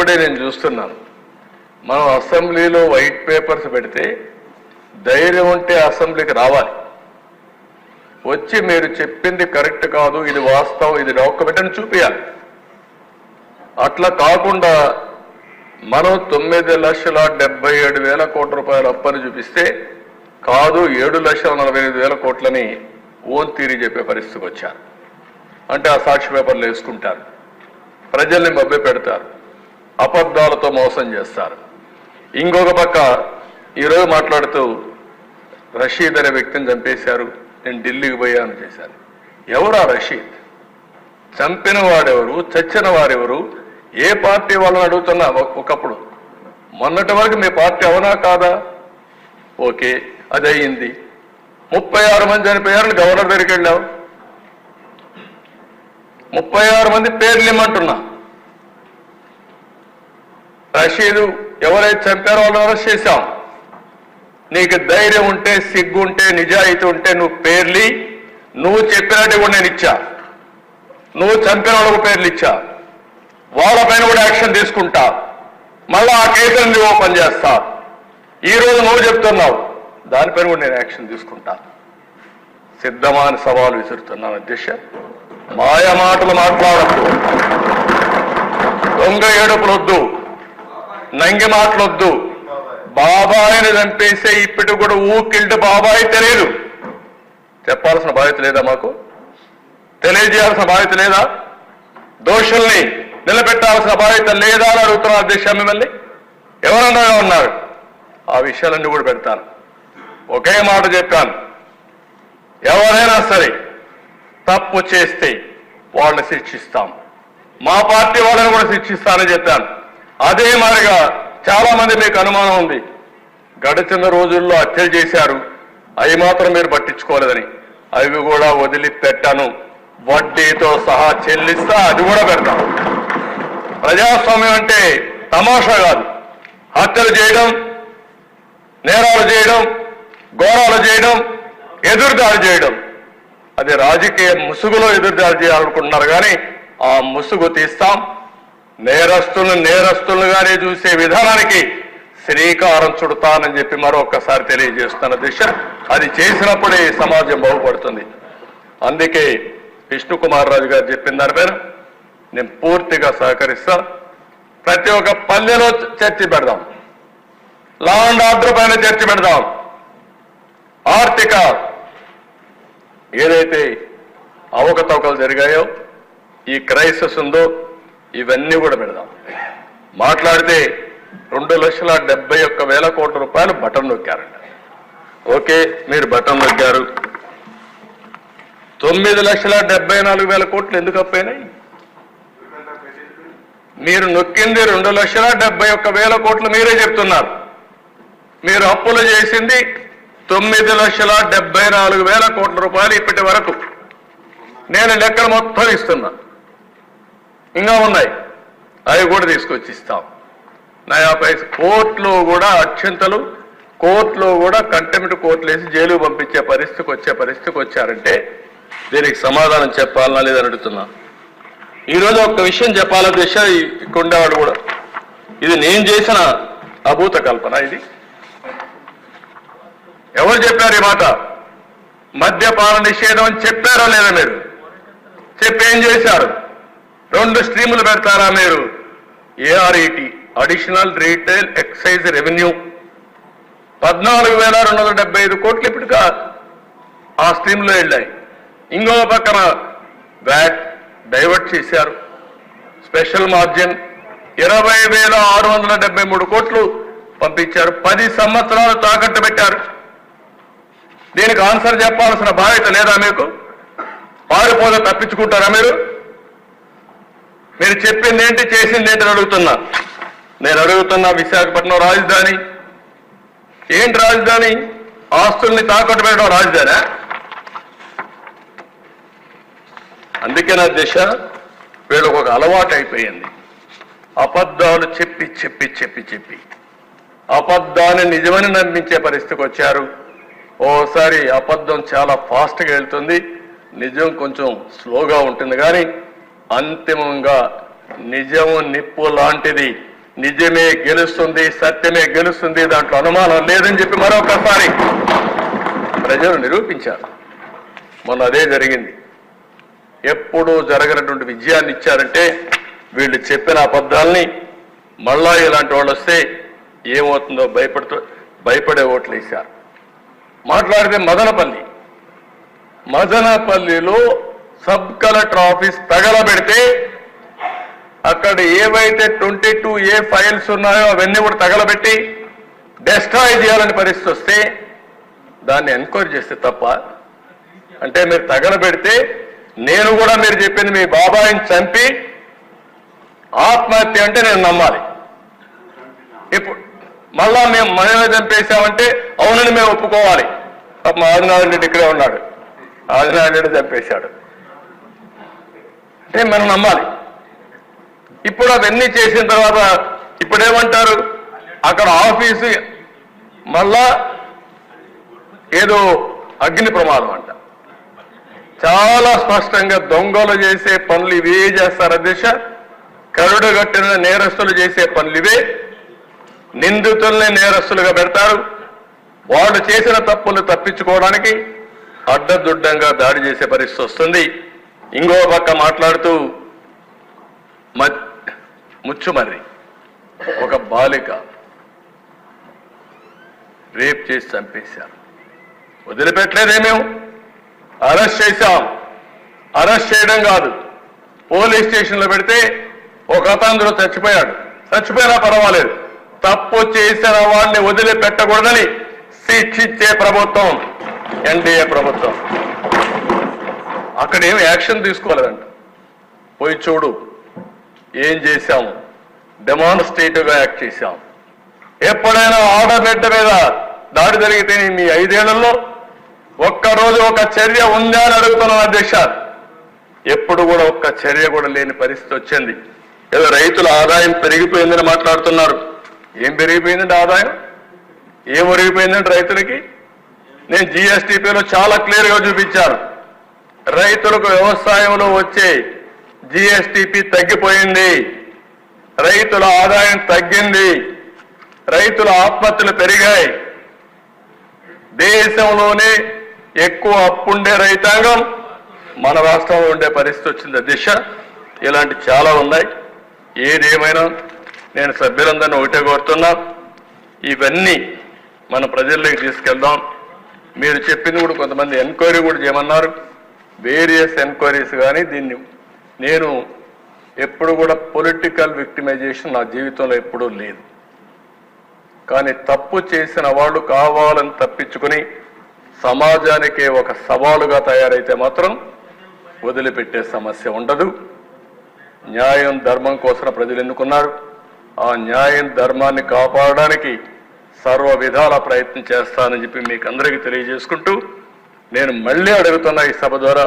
ఇప్పుడే నేను చూస్తున్నాను. మనం అసెంబ్లీలో వైట్ పేపర్స్ పెడితే ధైర్యం ఉంటే అసెంబ్లీకి రావాలి. వచ్చి మీరు చెప్పింది కరెక్ట్ కాదు ఇది వాస్తవం ఇది డాక్యుమెంట్ అని చూపించాలి అట్లా కాకుండా మనం తొమ్మిది లక్షల డెబ్బై ఏడు వేల కోట్ల రూపాయల అప్పని చూపిస్తే కాదు ఏడు లక్షల నలభై ఐదు వేల కోట్లని ఓన్ తీరి చెప్పే పరిస్థితికి వచ్చారు. అంటే ఆ సాక్షి పేపర్లు వేసుకుంటారు. ప్రజల్ని మభ్య పెడతారు అబద్ధాలతో మోసం చేస్తారు. ఇంకొక పక్క ఈరోజు మాట్లాడుతూ రషీద్ అనే వ్యక్తిని చంపేశారు. నేను ఢిల్లీకి పోయాను చేశాను ఎవరు ఆ రషీద్? చంపిన వాడెవరు? చచ్చిన వారెవరు? ఏ పార్టీ వాళ్ళని అడుగుతున్నా? ఒక- ఒకప్పుడు. మొన్నటి వరకు మీ పార్టీ అవునా కాదా? ఓకే అది అయింది ముప్పై ఆరు మంది చనిపోయారని గవర్నర్ దగ్గరికి వెళ్ళావు. ముప్పై ఆరు మంది పేర్లు ఇమ్మంటున్నా. రషీదు ఎవరైతే చంపారో వాళ్ళు అరెస్ట్ చేశాం. నీకు ధైర్యం ఉంటే సిగ్గు ఉంటే నిజాయితీ ఉంటే నువ్వు పేర్లి నువ్వు చెప్పినట్టు కూడా నేను ఇచ్చా. నువ్వు చంపిన వాళ్ళకు పేర్లు ఇచ్చా. వాళ్ళపైన కూడా యాక్షన్ తీసుకుంటా. మళ్ళా ఆ కేసులను ఓపెన్ చేస్తా. ఈ రోజు నువ్వు చెప్తున్నావు. దానిపైన కూడా నేను యాక్షన్ తీసుకుంటా. సిద్ధమా అని సవాలు విసురుతున్నాను అధ్యక్ష. మాయ మాటలు మాట్లాడద్దు దొంగ ఏడుపులొద్దు నంగి మాటలొద్దు. బాబాయిని చంపేసే ఇప్పటికి కూడా ఊకిల్ట్ బాబాయి తెలియదు. చెప్పాల్సిన బాధ్యత లేదా మాకు? తెలియజేయాల్సిన బాధ్యత లేదా? దోషుల్ని నిలబెట్టాల్సిన బాధ్యత లేదా అని అడుగుతున్న అధ్యక్ష మిమ్మల్ని? ఎవరన్నా ఉన్నారు ఆ విషయాలన్నీ కూడా పెడతాను. ఒకే మాట చెప్పాను. ఎవరైనా సరే తప్పు చేస్తే వాళ్ళని శిక్షిస్తాం. మా పార్టీ వాళ్ళని కూడా శిక్షిస్తానని చెప్పాను. అదే మాదిరిగా చాలా మంది మీకు అనుమానం ఉంది. గడిచిన రోజుల్లో హత్యలు చేశారు. అవి మాత్రం మీరు పట్టించుకోలేదని. అవి కూడా వదిలిపెట్టాను. వడ్డీతో సహా చెల్లిస్తా అది కూడా పెడతాం. ప్రజాస్వామ్యం అంటే తమాషా కాదు. హత్యలు చేయడం నేరాలు చేయడం ఘోరాలు చేయడం ఎదురుదాడి చేయడం. అది రాజకీయ ముసుగులో ఎదురుదాడి చేయాలనుకుంటున్నారు కానీ ఆ ముసుగు తీస్తాం. నేరస్తులను నేరస్తులుగానే చూసే విధానానికి శ్రీకారం చుడతానని చెప్పి మరొకసారి తెలియజేస్తున్న దిశ. అది చేసినప్పుడే సమాజం బాగుపడుతుంది. అందుకే విష్ణుకుమార్ రాజు గారు చెప్పిన దాని పేరు నేను పూర్తిగా సహకరిస్తా. ప్రతి ఒక్క పల్లెలో చర్చి పెడదాం. లా అండ్ ఆర్డర్ పైన చర్చి పెడదాం. ఆర్థిక ఏదైతే అవకతవకలు జరిగాయో ఈ క్రైసిస్ ఉందో ఇవన్నీ కూడా పెడదాం. మాట్లాడితే రెండు లక్షల డెబ్బై ఒక్క వేల కోట్ల రూపాయలు బటన్ నొక్కారంట. ఓకే మీరు బటన్ నొక్కారు. తొమ్మిది లక్షల డెబ్బై నాలుగు వేల కోట్లు ఎందుకు అప్పైనాయి మీరు నొక్కింది రెండు లక్షల డెబ్బై ఒక్క వేల కోట్లు మీరే చెప్తున్నారు. మీరు అప్పులు చేసింది తొమ్మిది లక్షల డెబ్బై నాలుగు వేల కోట్ల రూపాయలు ఇప్పటి వరకు. నేను లెక్కలు మొత్తం ఇస్తున్నా. ఇంకా ఉన్నాయి. అవి కూడా తీసుకొచ్చి ఇస్తాం నయా పైస కోర్టులో కూడా అత్యంతలు కోర్టులో కూడా కంటెంప్ట్ కోర్టులు వేసి జైలు పంపించే పరిస్థితికి వచ్చే పరిస్థితికి వచ్చారంటే దీనికి సమాధానం చెప్పాలన్నా లేదని అడుగుతున్నా. ఈరోజు ఒక్క విషయం చెప్పాలని దిశ ఉండేవాడు కూడా. ఇది నేను చేసిన అభూత కల్పన ఇది. ఎవరు చెప్పారు ఈ మాట? మద్యపాన నిషేధం అని చెప్పారా లేదా మీరు? చెప్పి ఏం చేశారు? రెండు స్ట్రీములు పెడతారా మీరు? A R E T additional retail excise revenue పద్నాలుగు వేల రెండు వందల డెబ్బై ఐదు కోట్లు ఇప్పటికా ఆ స్ట్రీమ్లో వెళ్ళాయి. ఇంకో పక్కన వ్యాట్ డైవర్ట్ చేశారు. స్పెషల్ మార్జిన్ ఇరవై వేల ఆరు వందల డెబ్బై మూడు కోట్లు పంపించారు. పది సంవత్సరాలు తాకట్టు పెట్టారు. దీనికి ఆన్సర్ చెప్పాల్సిన బాధ్యత లేదా మీకు? పారిపోతే తప్పించుకుంటారా మీరు? మీరు చెప్పింది ఏంటి చేసింది ఏంటి అడుగుతున్నా. నేను అడుగుతున్నా విశాఖపట్నం రాజధాని. ఏంటి రాజధాని? ఆస్తుల్ని తాకట్టు పెట్టడం రాజధాని? అందుకే నా దిశ వీళ్ళకు ఒక అలవాటు అయిపోయింది. అబద్ధాలు చెప్పి చెప్పి చెప్పి చెప్పి. అబద్ధాన్ని నిజమని నమ్మించే పరిస్థితికి వచ్చారు. ఓసారి అబద్ధం చాలా ఫాస్ట్గా వెళ్తుంది. నిజం కొంచెం స్లోగా ఉంటుంది కానీ అంతిమంగా నిజము నిప్పు లాంటిది. నిజమే గెలుస్తుంది సత్యమే గెలుస్తుంది దాంట్లో అనుమానం లేదని చెప్పి మరొకసారి ప్రజలు నిరూపించారు. మొన్న అదే జరిగింది. ఎప్పుడూ జరగనటువంటి విజయాన్ని ఇచ్చారంటే వీళ్ళు చెప్పిన అబద్ధాలని మళ్ళా ఇలాంటి వాళ్ళు వస్తే ఏమవుతుందో భయపడుతూ భయపడే ఓట్లు వేశారు. మాట్లాడితే మదనపల్లి. మదనపల్లిలో సబ్ కలెక్టర్ ఆఫీస్ తగలబెడితే అక్కడ ఏవైతే ట్వంటీ టూ ఏ ఫైల్స్ ఉన్నాయో అవన్నీ కూడా తగలబెట్టి డెస్ట్రాయ్ చేయాలని పరిస్థితి వస్తే దాన్ని ఎంక్వైరీ చేస్తే తప్ప అంటే మీరు తగలబెడితే నేను కూడా మీరు చెప్పింది మీ బాబాయిని చంపి ఆత్మహత్య అంటే నేను నమ్మాలి. ఇప్పుడు మళ్ళా మేము మనమే చంపేశామంటే అవునని మేము ఒప్పుకోవాలి. తప్ప మా ఆదినారాయణ రెడ్డి ఇక్కడే ఉన్నాడు. ఆదినారాయణ రెడ్డి చంపేశాడు. అంటే మనం నమ్మాలి. ఇప్పుడు అవన్నీ చేసిన తర్వాత ఇప్పుడేమంటారు? అక్కడ ఆఫీసు మళ్ళా ఏదో అగ్ని ప్రమాదం అంట. చాలా స్పష్టంగా దొంగలు చేసే పనులు ఇవే చేస్తారు అధ్యక్ష కరుడుగట్టిన నేరస్తులు చేసే పనులు ఇవే. నిందితుల్ని నేరస్తులుగా పెడతారు. వాళ్ళు చేసిన తప్పులు తప్పించుకోవడానికి అడ్డదుడ్డంగా దాడి చేసే పరిస్థితి వస్తుంది. ఇంకో పక్క మాట్లాడుతూ ముచ్చుమర్రి ఒక బాలిక రేప్ చేసి చంపేశారు. వదిలిపెట్టలేదే మేము అరెస్ట్ చేశాం. అరెస్ట్ చేయడం కాదు. పోలీస్ స్టేషన్లో పెడితే ఒక అతను చచ్చిపోయాడు. చచ్చిపోయినా పర్వాలేదు. తప్పు చేసిన వాడిని వదిలిపెట్టకూడదని శిక్షించే ప్రభుత్వం ఎన్డీఏ ప్రభుత్వం. అక్కడ ఏం యాక్షన్ తీసుకోలేదంట. పోయి చూడు ఏం చేశాము డెమాన్స్ట్రేటివ్గా యాక్ట్ చేశాం. ఎప్పుడైనా ఆడబిడ్డ మీద దాడి జరిగితే మీ ఐదేళ్ళలో ఒక్కరోజు ఒక చర్య ఉందా అని అడుగుతున్నాం అధ్యక్ష. ఎప్పుడు కూడా ఒక్క చర్య కూడా లేని పరిస్థితి వచ్చింది. ఏదో రైతుల ఆదాయం పెరిగిపోయిందని మాట్లాడుతున్నారు. ఏం పెరిగిపోయిందంటే ఆదాయం? ఏం ఒరిగిపోయిందంటే రైతులకి? నేను జిఎస్టిపిలో చాలా క్లియర్గా చూపించాను. రైతులకు వ్యవసాయంలో వచ్చే జిఎస్టిపి తగ్గిపోయింది. రైతుల ఆదాయం తగ్గింది. రైతుల ఆత్మహత్యలు పెరిగాయి. దేశంలోనే ఎక్కువ అప్పుండే రైతాంగం మన రాష్ట్రంలో ఉండే పరిస్థితి వచ్చింది. దిశ ఇలాంటి చాలా ఉన్నాయి. ఏదేమైనా నేను సభ్యులందరినీ ఒకటే కోరుతున్నా ఇవన్నీ మన ప్రజల్లోకి తీసుకెళ్దాం. మీరు చెప్పింది కూడా కొంతమంది ఎంక్వైరీ కూడా చేయమన్నారు. వేరియస్ ఎంక్వైరీస్ కానీ దీన్ని నేను ఎప్పుడు కూడా పొలిటికల్ విక్టిమైజేషన్ నా జీవితంలో ఎప్పుడూ లేదు. కానీ తప్పు చేసిన వాళ్ళు కావాలని తప్పించుకుని సమాజానికే ఒక సవాలుగా తయారైతే మాత్రం వదిలిపెట్టే సమస్య ఉండదు. న్యాయం ధర్మం కోసం ప్రజలు ఎన్నుకున్నారు. ఆ న్యాయం ధర్మాన్ని కాపాడడానికి సర్వ విధాల ప్రయత్నం చేస్తానని చెప్పి మీకు అందరికీ తెలియజేసుకుంటూ నేను మళ్ళీ అడుగుతున్న ఈ సభ ద్వారా.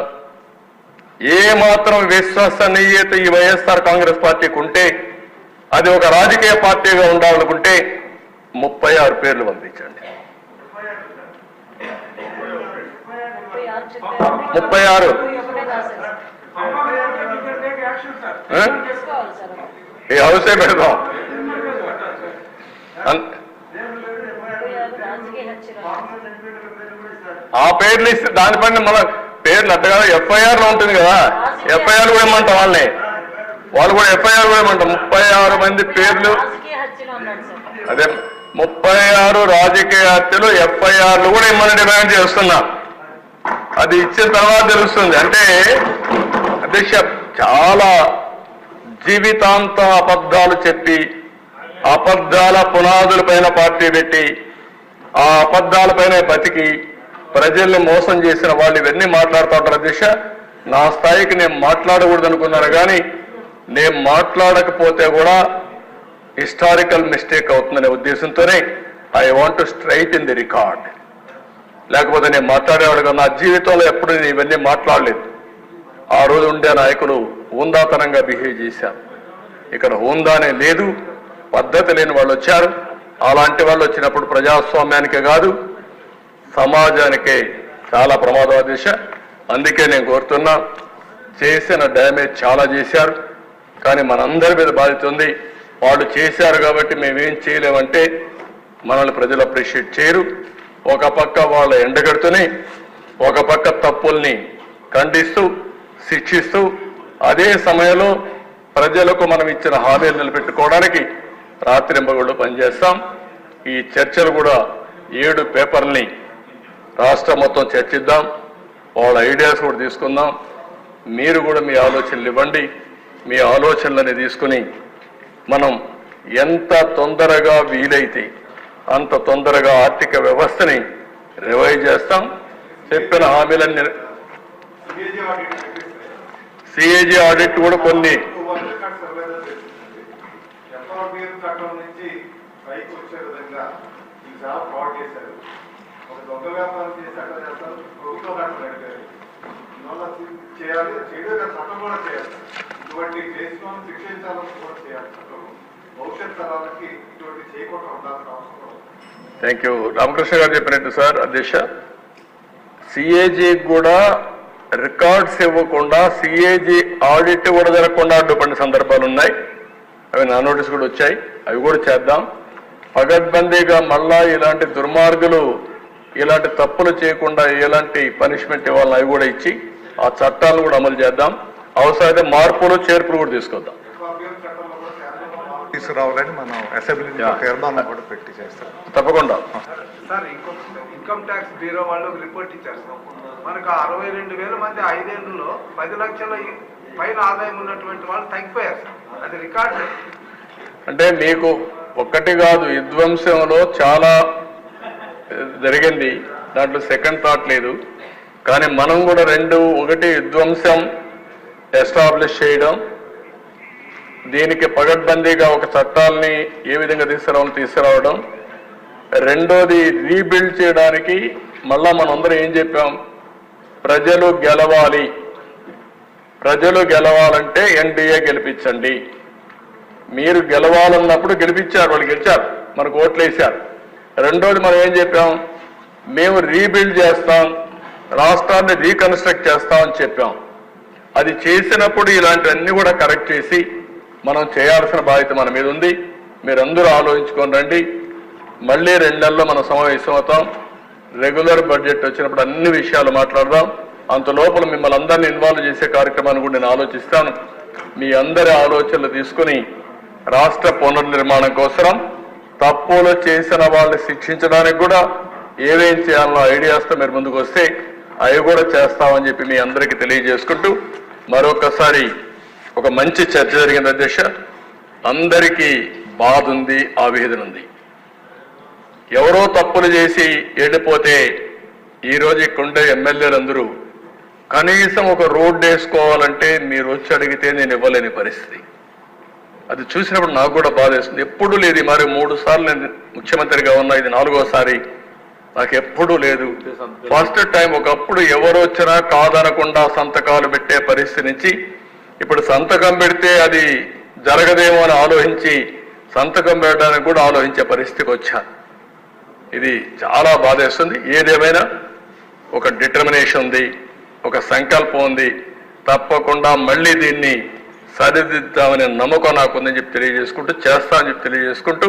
ఏ మాత్రం విశ్వసనీయత ఈ వైఎస్ఆర్ కాంగ్రెస్ పార్టీకి ఉంటే అది ఒక రాజకీయ పార్టీగా ఉండాలనుకుంటే ముప్పై ఆరు పేర్లు పంపించండి. ముప్పై ఆరు? ఈ హౌసే పెడదాం అన్- ఆ పేర్లు ఇస్తే దానిపైన మన పేర్లు అట్టగా ఎఫ్ఐఆర్లో ఉంటుంది కదా. ఎఫ్ఐఆర్ కూడా ఏమంటాం వాళ్ళని? వాళ్ళు కూడా ఎఫ్ఐఆర్ కూడా ఏమంటాం ముప్పై ఆరు మంది పేర్లు. అదే ముప్పై ఆరు రాజకీయ హత్యలు ఎఫ్ఐఆర్లు కూడా ఇమ్మని డిమాండ్ చేస్తున్నా. అది ఇచ్చిన తర్వాత తెలుస్తుంది. అంటే అధ్యక్ష చాలా జీవితాంత అబద్ధాలు చెప్పి అబద్ధాల పునాదుల పైన పార్టీ పెట్టి ఆ అబద్ధాలపైనే బతికి ప్రజల్ని మోసం చేసిన వాళ్ళు ఇవన్నీ మాట్లాడుతూ ఉంటారు. అధ్యక్ష నా స్థాయికి నేను మాట్లాడకూడదు అనుకున్నాను కానీ నేను మాట్లాడకపోతే కూడా హిస్టారికల్ మిస్టేక్ అవుతుందనే ఉద్దేశంతోనే I want to straight in the record. లేకపోతే నేను మాట్లాడేవాడు కదా. నా జీవితంలో ఎప్పుడు నేను ఇవన్నీ మాట్లాడలేదు. ఆ రోజు ఉండే నాయకులు హూందాతనంగా బిహేవ్ చేశారు. ఇక్కడ హూందానే లేదు పద్ధతి లేని వాళ్ళు వచ్చారు. అలాంటి వాళ్ళు వచ్చినప్పుడు ప్రజాస్వామ్యానికే కాదు సమాజానికే చాలా ప్రమాదం దిశ అందుకే నేను కోరుతున్నా చేసిన డ్యామేజ్ చాలా చేశారు. కానీ మనందరి మీద బాధితుంది వాళ్ళు చేశారు కాబట్టి మేమేం చేయలేమంటే మనల్ని ప్రజలు అప్రిషియేట్ చేయరు. ఒక పక్క వాళ్ళ ఎండగడుతూనే ఒక పక్క తప్పుల్ని ఖండిస్తూ శిక్షిస్తూ అదే సమయంలో ప్రజలకు మనం ఇచ్చిన హామీలు నిలబెట్టుకోవడానికి రాత్రింబగుళ్ళు పనిచేస్తాం. ఈ చర్చలు కూడా ఏడు పేపర్ని రాష్ట్రం మొత్తం చర్చిద్దాం. వాళ్ళ ఐడియాస్ కూడా తీసుకుందాం. మీరు కూడా మీ ఆలోచనలు ఇవ్వండి. మీ ఆలోచనలని తీసుకుని మనం ఎంత తొందరగా వీలైతే అంత తొందరగా ఆర్థిక వ్యవస్థని రివైజ్ చేస్తాం. చెప్పిన హామీలన్నీ సిఏజీ ఆడిట్ కూడా కొన్ని. చట్టం నుంచి పైకి వచ్చే విధంగా ఈ చాలా ఫ్రాడ్ చేశారు. దొంగ వ్యాపారం చేసి అట్లా చేస్తారు ప్రభుత్వం దాకా నడిపారు ఇందువల్ల చేయాలి చేయడం చట్టం కూడా చేయాలి. ఇటువంటి చేసిన శిక్షించాలని కూడా చేయాలి. చట్టం భవిష్యత్ తరాలకి ఇటువంటి చేయకుండా ఉండాల్సిన అవసరం థ్యాంక్ యూ రామకృష్ణ గారు చెప్పినట్టు సార్ అధ్యక్ష? సిఏజీ కూడా రికార్డ్స్ ఇవ్వకుండా సిఏజీ ఆడిట్ కూడా జరగకుండా అడ్డుపడిన సందర్భాలు ఉన్నాయి. అవి నా నోటీస్ కూడా వచ్చాయి. అవి కూడా చేద్దాం. పగడ్బందీగా మళ్ళా ఇలాంటి దుర్మార్గులు ఇలాంటి తప్పులు చేయకుండా ఎలాంటి పనిష్మెంట్ ఇవ్వాలని అవి కూడా ఇచ్చి ఆ చట్టాలను కూడా అమలు చేద్దాం. అవసరమైతే మార్పులు చేర్పులు కూడా తీసుకొద్దాం. తీసుకురావాలని మనం అసెంబ్లీలో యా. తీర్మానం కూడా పెట్టి చేస్తాం. తప్పకుండా. సార్ ఇన్కమ్ ట్యాక్స్ బ్యూరో వాళ్ళు ఒక రిపోర్ట్ ఇచ్చారు మనకు అరవై రెండు వేల మంది ఐదేళ్ళలో పది లక్షల పైన ఆదాయం ఉన్నటువంటి వాళ్ళు తగ్గిపోయారు అది రికార్డు. అంటే మీకు ఒక్కటి కాదు విధ్వంసంలో చాలా జరిగింది. దాంట్లో సెకండ్ థాట్ లేదు. కానీ మనం కూడా రెండు ఒకటి విధ్వంసం ఎస్టాబ్లిష్ చేయడం దీనికి పగడ్బందీగా ఒక చట్టాలని ఏ విధంగా తీసుకురావాలో తీసుకురావడం రెండోది రీబిల్డ్ చేయడానికి మళ్ళా మనందరం ఏం చెప్పాం? ప్రజలు గెలవాలి. ప్రజలు గెలవాలంటే ఎన్డీఏ గెలిపించండి. మీరు గెలవాలన్నప్పుడు గెలిపించారు వాళ్ళు గెలిచారు. మనకు ఓట్లు వేశారు. రెండోది మనం ఏం చెప్పాం? మేము రీబిల్డ్ చేస్తాం రాష్ట్రాన్ని రీకన్స్ట్రక్ట్ చేస్తాం అని చెప్పాం. అది చేసినప్పుడు ఇలాంటివన్నీ కూడా కరెక్ట్ చేసి మనం చేయాల్సిన బాధ్యత మన మీద ఉంది. మీరందరూ ఆలోచించుకొని రండి. మళ్ళీ రెండు నెలల్లో మనం సమావేశం అవుతాం. రెగ్యులర్ బడ్జెట్ వచ్చినప్పుడు అన్ని విషయాలు మాట్లాడదాం. అంత లోపల మిమ్మల్ని అందరినీ ఇన్వాల్వ్ చేసే కార్యక్రమాన్ని కూడా నేను ఆలోచిస్తాను. మీ అందరి ఆలోచనలు తీసుకుని రాష్ట్ర పునర్నిర్మాణం కోసం తప్పులు చేసిన వాళ్ళని శిక్షించడానికి కూడా ఏమేం చేయాలన్న ఐడియాస్తో మీరు ముందుకు వస్తే అవి కూడా చేస్తామని చెప్పి మీ అందరికీ తెలియజేసుకుంటూ మరొకసారి ఒక మంచి చర్చ జరిగింది అధ్యక్ష. అందరికీ బాధ ఉంది ఆవేదన ఉంది. ఎవరో తప్పులు చేసి వెళ్ళిపోతే ఈరోజు రోజు ఇక్కడుండే ఎమ్మెల్యేలందరూ కనీసం ఒక రోడ్డు వేసుకోవాలంటే మీరు వచ్చి అడిగితే నేను ఇవ్వలేని పరిస్థితి. అది చూసినప్పుడు నాకు కూడా బాధ వేస్తుంది ఎప్పుడూ లేదు మరి మూడు సార్లు నేను ముఖ్యమంత్రిగా ఉన్నా ఇది నాలుగోసారి. నాకు ఎప్పుడూ లేదు. ఫస్ట్ టైం ఒకప్పుడు ఎవరు వచ్చినా కాదనకుండా సంతకాలు పెట్టే పరిస్థితి నుంచి ఇప్పుడు సంతకం పెడితే అది జరగదేమో అని ఆలోచించి సంతకం పెట్టడానికి కూడా ఆలోచించే పరిస్థితికి వచ్చాను ఇది చాలా బాధేస్తుంది ఏదేమైనా ఒక డిటర్మినేషన్ ఉంది ఒక సంకల్పం ఉంది. తప్పకుండా మళ్ళీ దీన్ని సరిదిద్దామనే నమ్మకం నాకు ఉందని చెప్పి తెలియజేసుకుంటూ చేస్తా అని చెప్పి తెలియజేసుకుంటూ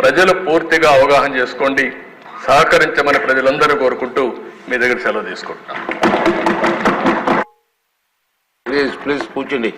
ప్రజలు పూర్తిగా అవగాహన చేసుకోండి సహకరించమని ప్రజలందరూ కోరుకుంటూ మీ దగ్గర సెలవు తీసుకుంటున్నాను. ప్లీజ్ ప్లీజ్ కూర్చోండి.